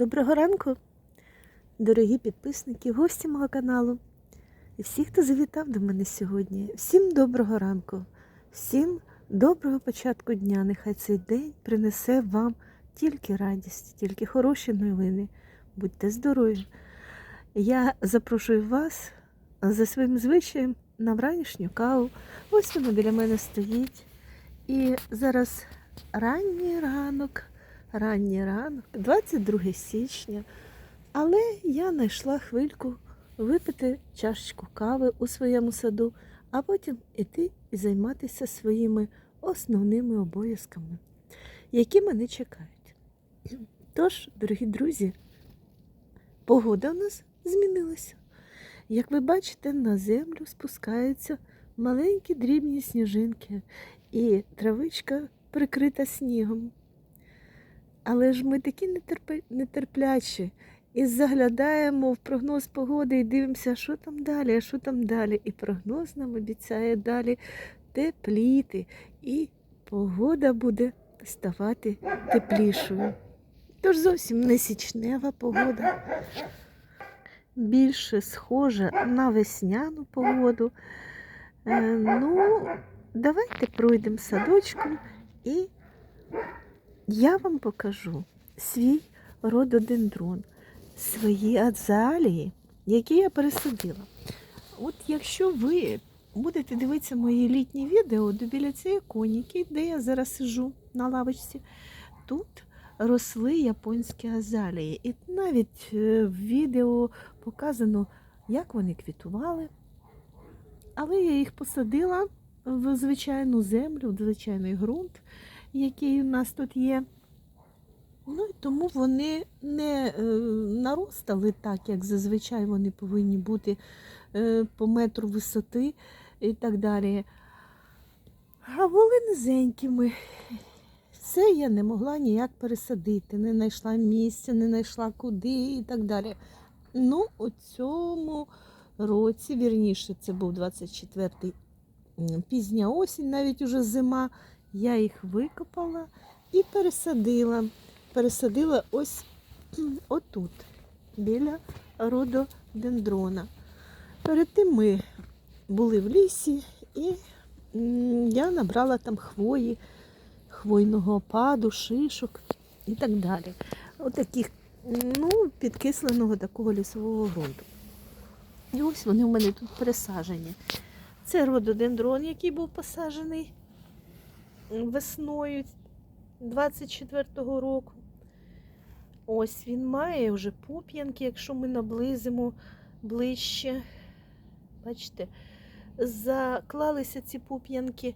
Доброго ранку, дорогі підписники, гості мого каналу і всі, хто завітав до мене сьогодні. Всім доброго ранку, всім доброго початку дня. Нехай цей день принесе вам тільки радість, тільки хороші новини. Будьте здорові! Я запрошую вас за своїм звичаєм на вранішню каву. Ось вона біля мене стоїть. І зараз ранній ранок, ранній ранок, 22 січня. Але я знайшла хвильку випити чашечку кави у своєму саду, а потім іти і займатися своїми основними обов'язками, які мене чекають. Тож, дорогі друзі, погода у нас змінилася. Як ви бачите, на землю спускаються маленькі дрібні сніжинки, і травичка прикрита снігом. Але ж ми такі нетерплячі і заглядаємо в прогноз погоди і дивимося, що там далі, а що там далі. І прогноз нам обіцяє далі тепліти, і погода буде ставати теплішою. Тож зовсім не січнева погода, більше схожа на весняну погоду. Е, ну, давайте пройдемо садочком і я вам покажу свій рододендрон, свої азалії, які я пересадила. От якщо ви будете дивитися мої літні відео, то біля цієї коніки, де я зараз сижу на лавочці, тут росли японські азалії. І навіть е, в відео показано, як вони квітували. Але я їх посадила в звичайну землю, в звичайний ґрунт, який у нас тут є. Ну і тому вони не е, наростали так, як зазвичай вони повинні бути е, по метру висоти і так далі. А були низенькими. Це я не могла ніяк пересадити, не знайшла місця, не знайшла куди і так далі. Ну, у цьому році, вірніше, це був 24-й пізня осінь, навіть уже зима, я їх викопала і пересадила. Пересадила ось отут, біля рододендрона. Перед тим ми були в лісі і я набрала там хвої, хвойного опаду, шишок і так далі. Отаких, ну, підкисленого такого лісового ґрунту. І ось вони в мене тут пересаджені. Це рододендрон, який був посаджений весною 24-го року. Ось він має вже пуп'янки, якщо ми наблизимо ближче. Бачите, заклалися ці пуп'янки.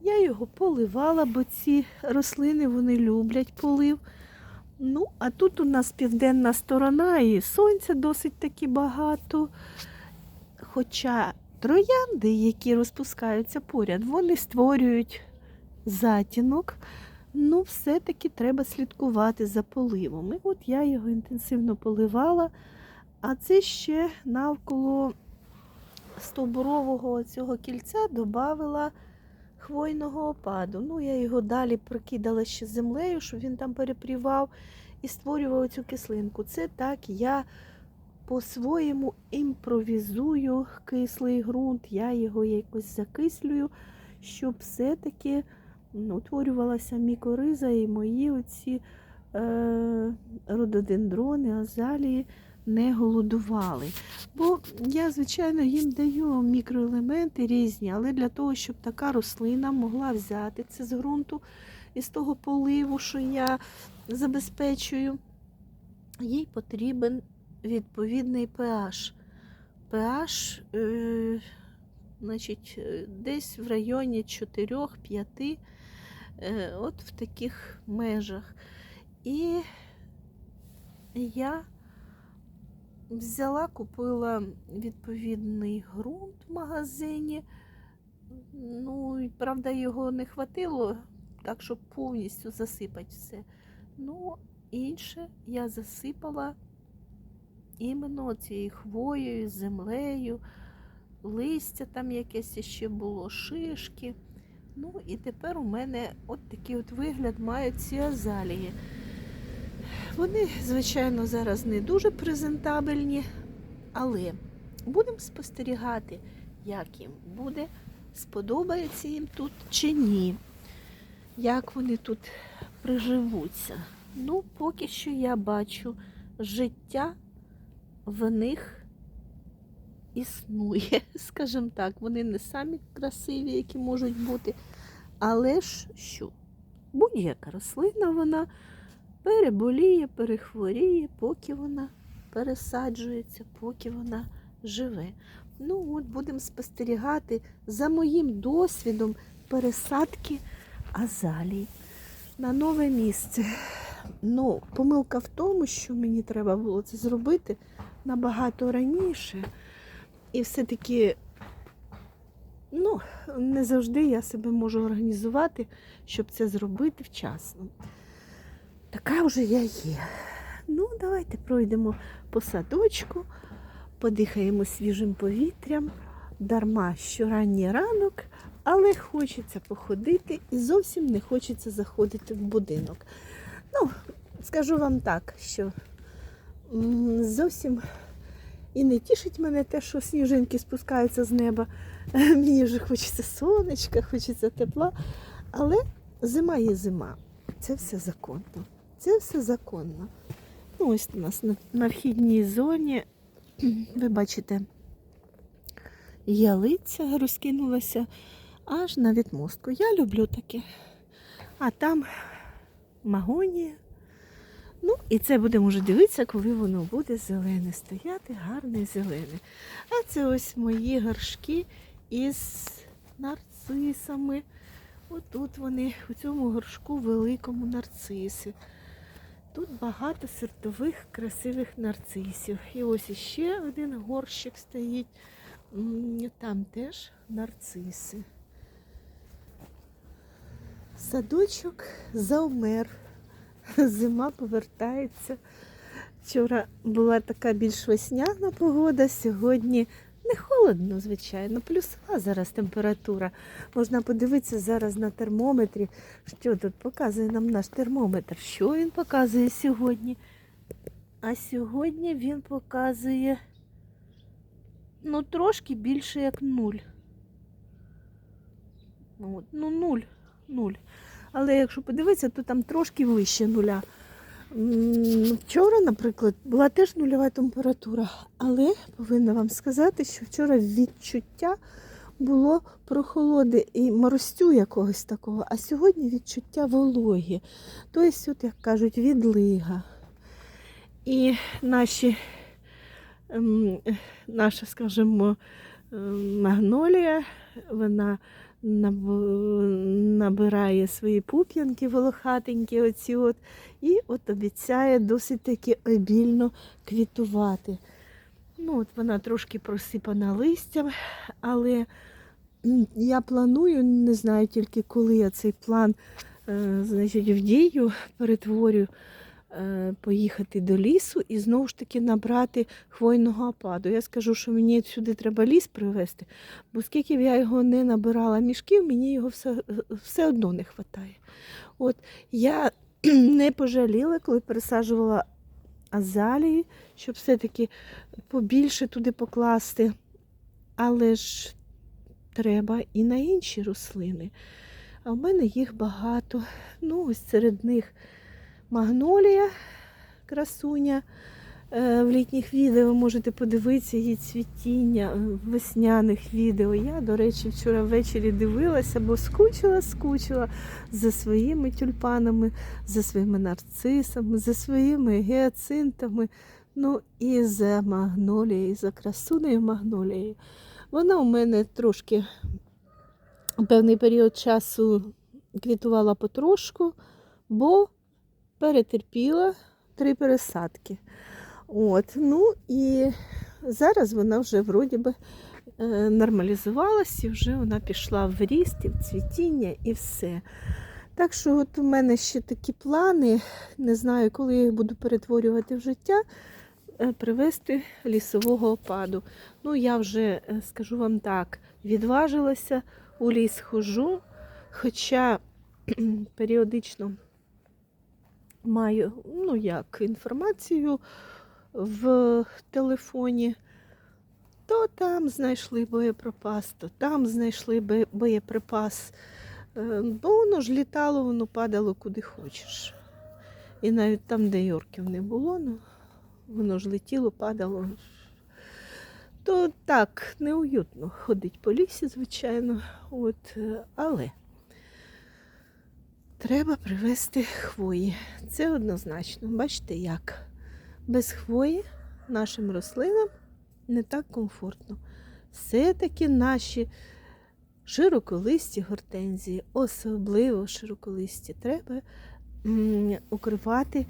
Я його поливала, бо ці рослини вони люблять полив. Ну, а тут у нас південна сторона і сонця досить таки багато. Хоча троянди, які розпускаються поряд, вони створюють затінок. Ну, все-таки треба слідкувати за поливом. От я його інтенсивно поливала, а це ще навколо стовбурового цього кільця додавила хвойного опаду. Ну, я його далі прокидала ще землею, щоб він там перепрівав і створював цю кислинку. Це так я по-своєму імпровізую кислий ґрунт, я його якось закислюю, щоб все-таки утворювалася мікориза і мої оці е, рододендрони, азалії не голодували. Бо я, звичайно, їм даю мікроелементи різні, але для того, щоб така рослина могла взяти це з ґрунту із того поливу, що я забезпечую, їй потрібен відповідний pH. pH е, значить, е, десь в районі 4-5, е, от в таких межах. І я взяла, купила відповідний ґрунт в магазині. Ну, правда, його не хватило, так, щоб повністю засипати все. Ну, інше я засипала іменно цією хвоєю, землею, листя там якесь ще було, шишки. Ну і тепер у мене от такий от вигляд мають ці азалії. Вони, звичайно, зараз не дуже презентабельні, але будемо спостерігати, як їм буде, сподобається їм тут чи ні, як вони тут приживуться. Ну, поки що я бачу, життя в них існує, скажімо так. Вони не самі красиві, які можуть бути. Але ж що? Будь-яка рослина вона переболіє, перехворіє, поки вона пересаджується, поки вона живе. Ну, от будемо спостерігати за моїм досвідом пересадки азалій на нове місце. Ну, помилка в тому, що мені треба було це зробити набагато раніше. І все-таки, ну, не завжди я себе можу організувати, щоб це зробити вчасно. Така вже я є. Ну, давайте пройдемо по садочку, подихаємо свіжим повітрям, дарма що ранній ранок, але хочеться походити і зовсім не хочеться заходити в будинок. Ну, скажу вам так, що зовсім і не тішить мене те, що сніжинки спускаються з неба. Мені вже хочеться сонечка, хочеться тепла. Але зима є зима. Це все законно. Це все законно. Ну, ось у нас на, вхідній зоні, ви бачите, ялиця розкинулася аж на відмостку. Я люблю таке. А там магонія. Ну, і це будемо вже дивитися, коли воно буде зелене стояти, гарне зелене. А це ось мої горшки із нарцисами. Отут вони, у цьому горшку великому нарциси. Тут багато сортових красивих нарцисів. І ось іще один горщик стоїть. Там теж нарциси. Садочок завмер. Зима повертається. Вчора була така більш весняна погода, сьогодні не холодно, звичайно, плюсова зараз температура. Можна подивитися зараз на термометрі, що тут показує нам наш термометр. Що він показує сьогодні? А сьогодні він показує ну, трошки більше як нуль. Ну, нуль, нуль. Але якщо подивитися, то там трошки вище нуля. Вчора, наприклад, була теж нульова температура, але повинна вам сказати, що вчора відчуття було прохолоди і моростю якогось такого, а сьогодні відчуття вологі. Тобто, от, як кажуть, відлига. І наші, ем, наша, скажімо, ем, магнолія, вона набирає свої пуп'янки волохатенькі, оці от, і от обіцяє досить таки обільно квітувати. Ну, от вона трошки просипана листям, але я планую, не знаю тільки коли я цей план е, значить, в дію перетворю, поїхати до лісу і знову ж таки набрати хвойного опаду. Я скажу, що мені сюди треба ліс привезти, бо скільки б я його не набирала мішків, мені його все, все одно не вистачає. От я не пожаліла, коли пересаджувала азалії, щоб все-таки побільше туди покласти. Але ж треба і на інші рослини. А в мене їх багато. Ну, ось серед них магнолія, красуня. Е, В літніх відео ви можете подивитися її цвітіння е, весняних відео. Я, до речі, вчора ввечері дивилася, бо скучила, скучила за своїми тюльпанами, за своїми нарцисами, за своїми гіацинтами, ну і за магнолією, за красунею магнолією. Вона у мене трошки певний період часу квітувала потрошку, бо перетерпіла три пересадки. От, ну і зараз вона вже вроді би е, нормалізувалась і вже вона пішла в ріст, і в цвітіння і все. Так що от у мене ще такі плани, не знаю, коли я їх буду перетворювати в життя, е, привести лісового опаду. Ну, я вже е, скажу вам так, відважилася, у ліс хожу, хоча періодично маю ну як, інформацію в телефоні, то там знайшли боєприпас, то там знайшли боєприпас. Е, Бо воно ж літало, воно падало куди хочеш. І навіть там, де Йорків не було, ну, воно ж летіло, падало. То так, неуютно ходить по лісі, звичайно. От, але треба привезти хвої. Це однозначно. Бачите, як без хвої нашим рослинам не так комфортно. Все-таки наші широколисті гортензії, особливо широколисті, треба укривати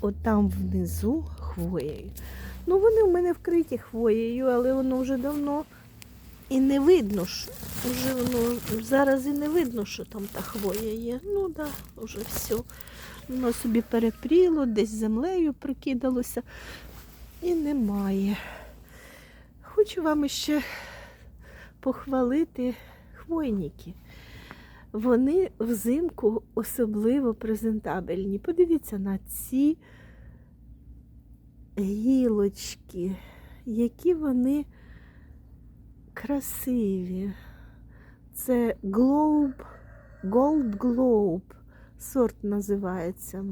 отам внизу хвоєю. Ну, вони в мене вкриті хвоєю, але воно вже давно і не видно, що вже воно зараз і не видно, що там та хвоя є. Ну так, да, вже все. Воно собі перепріло, десь землею прикидалося і немає. Хочу вам ще похвалити хвойники. Вони взимку особливо презентабельні. Подивіться на ці гілочки, які вони красиві. Це Globe, Gold Globe, сорт називається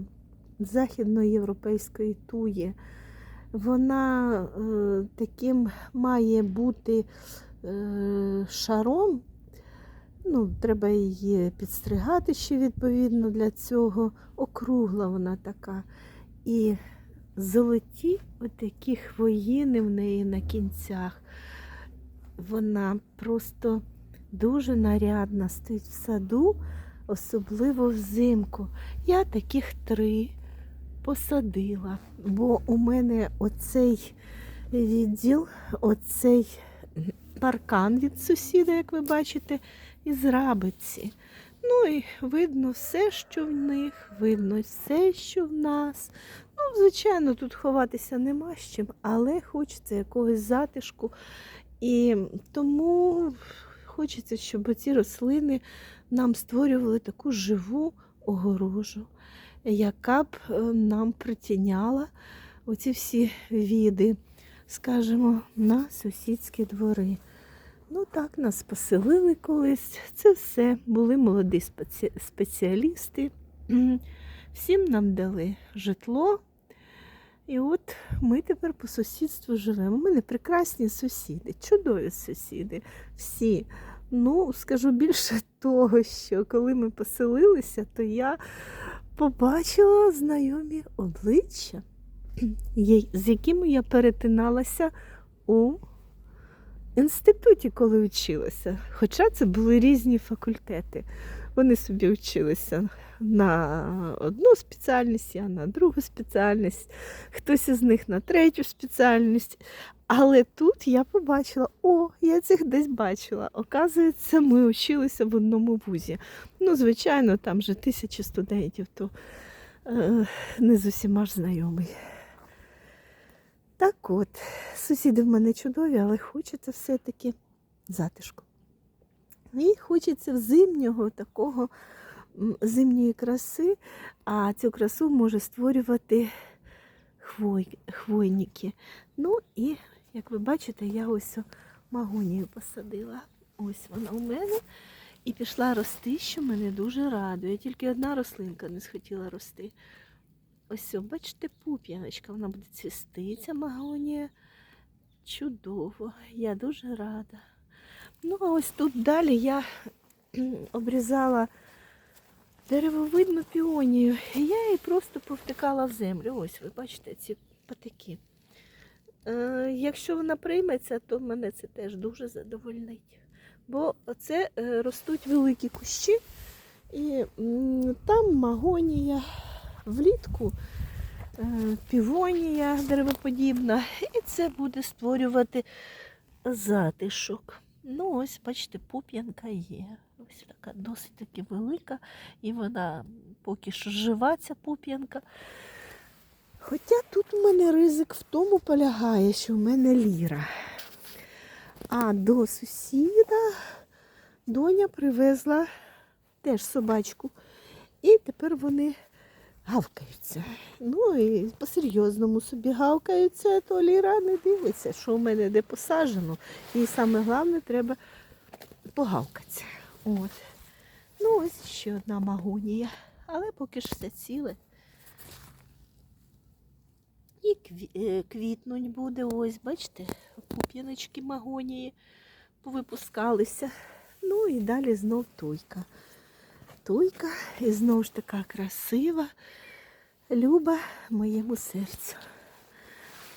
західноєвропейської туї. Вона е, таким має бути е, шаром. Ну, треба її підстригати ще відповідно для цього. Округла вона така. І золоті отакі хвоїни в неї на кінцях. Вона просто дуже нарядна, стоїть в саду, особливо взимку. Я таких три посадила, бо у мене оцей відділ, оцей паркан від сусіда, як ви бачите, із рабиці. Ну і видно все, що в них, видно все, що в нас. Ну, звичайно, тут ховатися нема з чим, але хочеться якогось затишку. І тому хочеться, щоб ці рослини нам створювали таку живу огорожу, яка б е, нам притіняла оці всі віди, скажімо, на сусідські двори. Ну так, нас поселили колись. Це все. Були молоді спеці- спеціалісти. Всім нам дали житло. І от ми тепер по сусідству живемо. У мене прекрасні сусіди, чудові сусіди. Всі. Ну, скажу більше того, що коли ми поселилися, то я побачила знайомі обличчя, з якими я перетиналася у інституті, коли вчилася. Хоча це були різні факультети. Вони собі вчилися на одну спеціальність, я на другу спеціальність, хтось із них на третю спеціальність. Але тут я побачила, о, я цих десь бачила. Оказується, ми вчилися в одному вузі. Ну, звичайно, там же тисячі студентів, то е, не з усіма ж знайомий. Так от, сусіди в мене чудові, але хочеться все-таки затишку. І хочеться зимнього такого зимньої краси, а цю красу може створювати хвой, хвойники. Ну і, як ви бачите, я ось магонію посадила. Ось вона у мене. І пішла рости, що мене дуже радує. Тільки одна рослинка не схотіла рости. Ось, бачите, пуп'яночка, вона буде цвісти, ця магонія. Чудово, я дуже рада. Ну, а ось тут далі я обрізала деревовидну піонію. І я її просто повтикала в землю. Ось, ви бачите, ці патики. Е, якщо вона прийметься, то мене це теж дуже задовольнить. Бо це е, ростуть великі кущі, і там магонія влітку, е, півонія деревоподібна, і це буде створювати затишок. Ну, ось, бачите, пуп'янка є. Ось така досить таки велика, і вона поки що жива, ця пуп'янка. Хоча тут у мене ризик в тому полягає, що в мене ліра. А до сусіда доня привезла теж собачку. І тепер вони гавкаються. Ну і по-серйозному собі гавкаються, то Ліра не дивиться, що у мене де посаджено. І саме головне треба погавкатися. От. Ну, ось ще одна магонія. Але поки ж все ціле. І е, квітнуть буде, ось, бачите, пуп'яночки магонії повипускалися. Ну і далі знов туйка. Туйка і знову ж така красива, люба моєму серцю.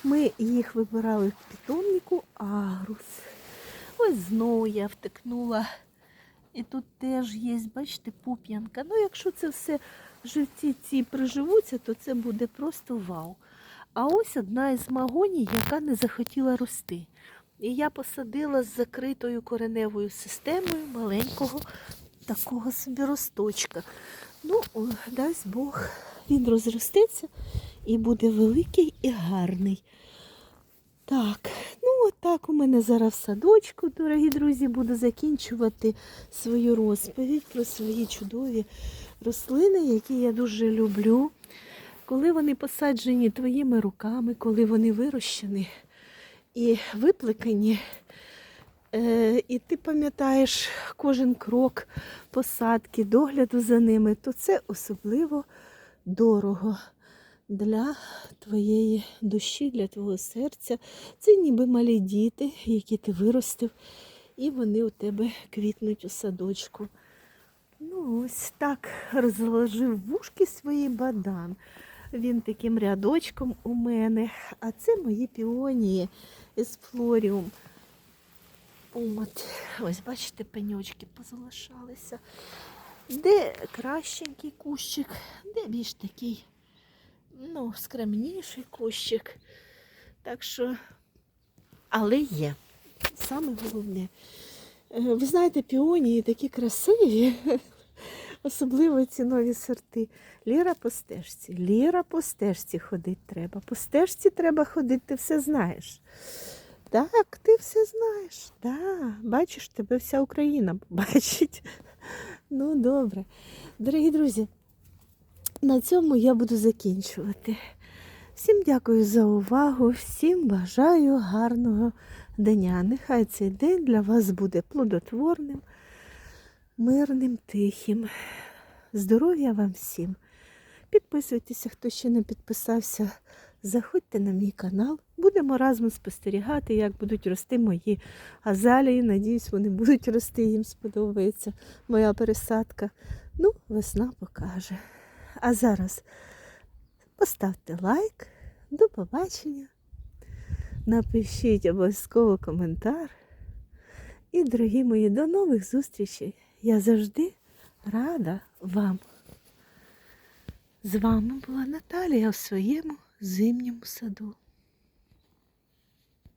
Ми їх вибирали в питомнику Агрус. Ось знову я втикнула. І тут теж є, бачите, пуп'янка. Ну, якщо це все живці ці приживуться, то це буде просто вау. А ось одна із магоній, яка не захотіла рости. І я посадила з закритою кореневою системою маленького такого собі росточка. Ну, дасть Бог, він розростеться і буде великий і гарний. Так, ну отак у мене зараз в садочку, дорогі друзі, буду закінчувати свою розповідь про свої чудові рослини, які я дуже люблю. Коли вони посаджені твоїми руками, коли вони вирощені і виплекані, і ти пам'ятаєш кожен крок посадки, догляду за ними, то це особливо дорого для твоєї душі, для твого серця. Це ніби малі діти, які ти виростив, і вони у тебе квітнуть у садочку. Ну, ось так розложив вушки свої бадан. Він таким рядочком у мене. А це мої піонії із флоріум. От, ось, бачите, пеньочки позалишалися. Де кращенький кущик, де більш такий, ну, скромніший кущик. Так що, але є. Саме головне. Е, Ви знаєте, піонії такі красиві, особливо ці нові сорти. Ліра по стежці. Ліра по стежці ходить треба. По стежці треба ходити, ти все знаєш. Так, ти все знаєш. Да, бачиш, тебе вся Україна бачить. Ну, добре. Дорогі друзі, на цьому я буду закінчувати. Всім дякую за увагу, всім бажаю гарного дня. Нехай цей день для вас буде плодотворним, мирним, тихим. Здоров'я вам всім! Підписуйтеся, хто ще не підписався. Заходьте на мій канал. Будемо разом спостерігати, як будуть рости мої азалії. Надіюсь, вони будуть рости, їм сподобається моя пересадка. Ну, весна покаже. А зараз поставте лайк. До побачення. Напишіть обов'язково коментар. І, дорогі мої, до нових зустрічей. Я завжди рада вам. З вами була Наталія в своєму зимньому саду.